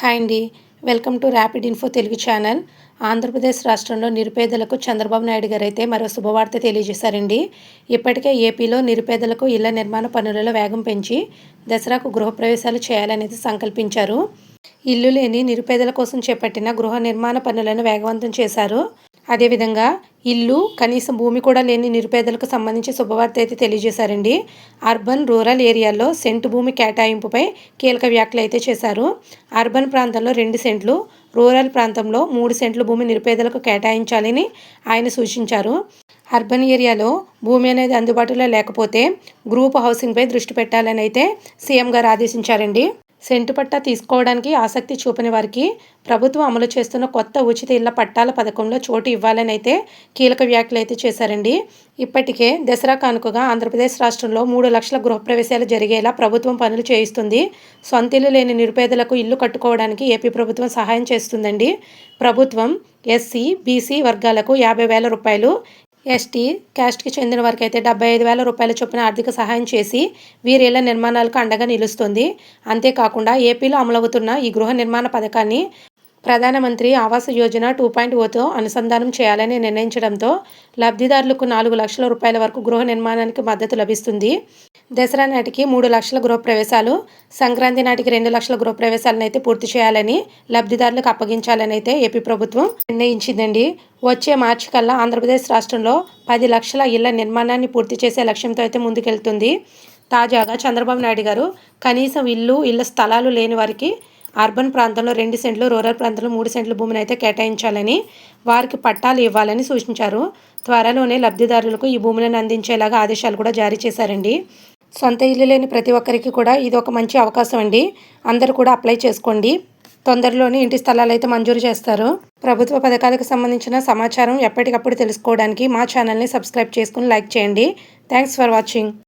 Hi అండి. Welcome to rapid info Telugu channel. Andhra Pradesh రాష్ట్రంలో నిరుపేదలకు చంద్రబాబు నాయుడు గారు అయితే మరో శుభవార్త తెలియజేశారండి. ఇప్పటికే ఏపీలో నిరుపేదలకు ఇళ్ళ నిర్మాణ పనులలో వేగం పెంచి దసరాకు గృహప్రవేశాలు చేయాలనేది సంకల్పించారు. ఇల్లు లేని నిరుపేదల కోసం చేపట్టిన గృహ నిర్మాణ పనులను వేగవంతం చేశారు. అదేవిధంగా ఇల్లు కనీసం భూమి కూడా లేని నిరుపేదలకు సంబంధించి శుభవార్త అయితే తెలియజేశారండి. అర్బన్ రూరల్ ఏరియాల్లో సెంటు భూమి కేటాయింపుపై కీలక వ్యాఖ్యలు అయితే చేశారు. అర్బన్ ప్రాంతంలో రెండు సెంట్లు రూరల్ ప్రాంతంలో మూడు సెంట్లు భూమి నిరుపేదలకు కేటాయించాలని ఆయన సూచించారు. అర్బన్ ఏరియాలో భూమి అనేది అందుబాటులో లేకపోతే గ్రూప్ హౌసింగ్పై దృష్టి పెట్టాలని అయితే సీఎం గారు ఆదేశించారండి. సెంటు పట్టా తీసుకోవడానికి ఆసక్తి చూపని వారికి ప్రభుత్వం అమలు చేస్తున్న కొత్త ఉచిత ఇళ్ళ పట్టాల పథకంలో చోటు ఇవ్వాలని అయితే కీలక వ్యాఖ్యలు అయితే చేశారండి. ఇప్పటికే దసరా కానుకగా ఆంధ్రప్రదేశ్ రాష్ట్రంలో మూడు లక్షల గృహప్రవేశాలు జరిగేలా ప్రభుత్వం పనులు చేయిస్తుంది. సొంత ఇల్లు లేని నిరుపేదలకు ఇల్లు కట్టుకోవడానికి ఏపీ ప్రభుత్వం సహాయం చేస్తుందండి. ప్రభుత్వం ఎస్సీ బీసీ వర్గాలకు యాభై వేల రూపాయలు ఎస్టీ క్యాస్ట్కి చెందిన వారికి అయితే డెబ్బై ఐదు వేల రూపాయల చొప్పున ఆర్థిక సహాయం చేసి వీరిళ్ళ నిర్మాణాలకు అండగా నిలుస్తుంది. అంతేకాకుండా ఏపీలో అమలవుతున్న ఈ గృహ నిర్మాణ పథకాన్ని ప్రధానమంత్రి ఆవాస యోజన టూ పాయింట్ ఓతో అనుసంధానం చేయాలని నిర్ణయించడంతో లబ్ధిదారులకు నాలుగు లక్షల రూపాయల వరకు గృహ నిర్మాణానికి మద్దతు లభిస్తుంది. దసరా నాటికి మూడు లక్షల గృహప్రవేశాలు సంక్రాంతి నాటికి రెండు లక్షల గృహప్రవేశాలను అయితే పూర్తి చేయాలని లబ్ధిదారులకు అప్పగించాలని అయితే ఏపీ ప్రభుత్వం నిర్ణయించిందండి. వచ్చే మార్చి కల్లా ఆంధ్రప్రదేశ్ రాష్ట్రంలో పది లక్షల ఇళ్ళ నిర్మాణాన్ని పూర్తి చేసే లక్ష్యంతో అయితే ముందుకెళ్తుంది. తాజాగా చంద్రబాబు నాయుడు గారు కనీసం ఇల్లు ఇళ్ళ స్థలాలు లేని వారికి అర్బన్ ప్రాంతంలో రెండు సెంట్లు రూరల్ ప్రాంతంలో మూడు సెంట్ల భూమిని అయితే కేటాయించాలని వారికి పట్టాలు ఇవ్వాలని సూచించారు. త్వరలోనే లబ్ధిదారులకు ఈ భూములను అందించేలాగా ఆదేశాలు కూడా జారీ చేశారండి. సొంత ఇల్లు లేని ప్రతి ఒక్కరికి కూడా ఇది ఒక మంచి అవకాశం అండి. అందరూ కూడా అప్లై చేసుకోండి. తొందరలోనే ఇంటి స్థలాలు అయితే మంజూరు చేస్తారు. ప్రభుత్వ పథకాలకు సంబంధించిన సమాచారం ఎప్పటికప్పుడు తెలుసుకోవడానికి మా ఛానల్ని సబ్స్క్రైబ్ చేసుకుని లైక్ చేయండి. Thanks for watching.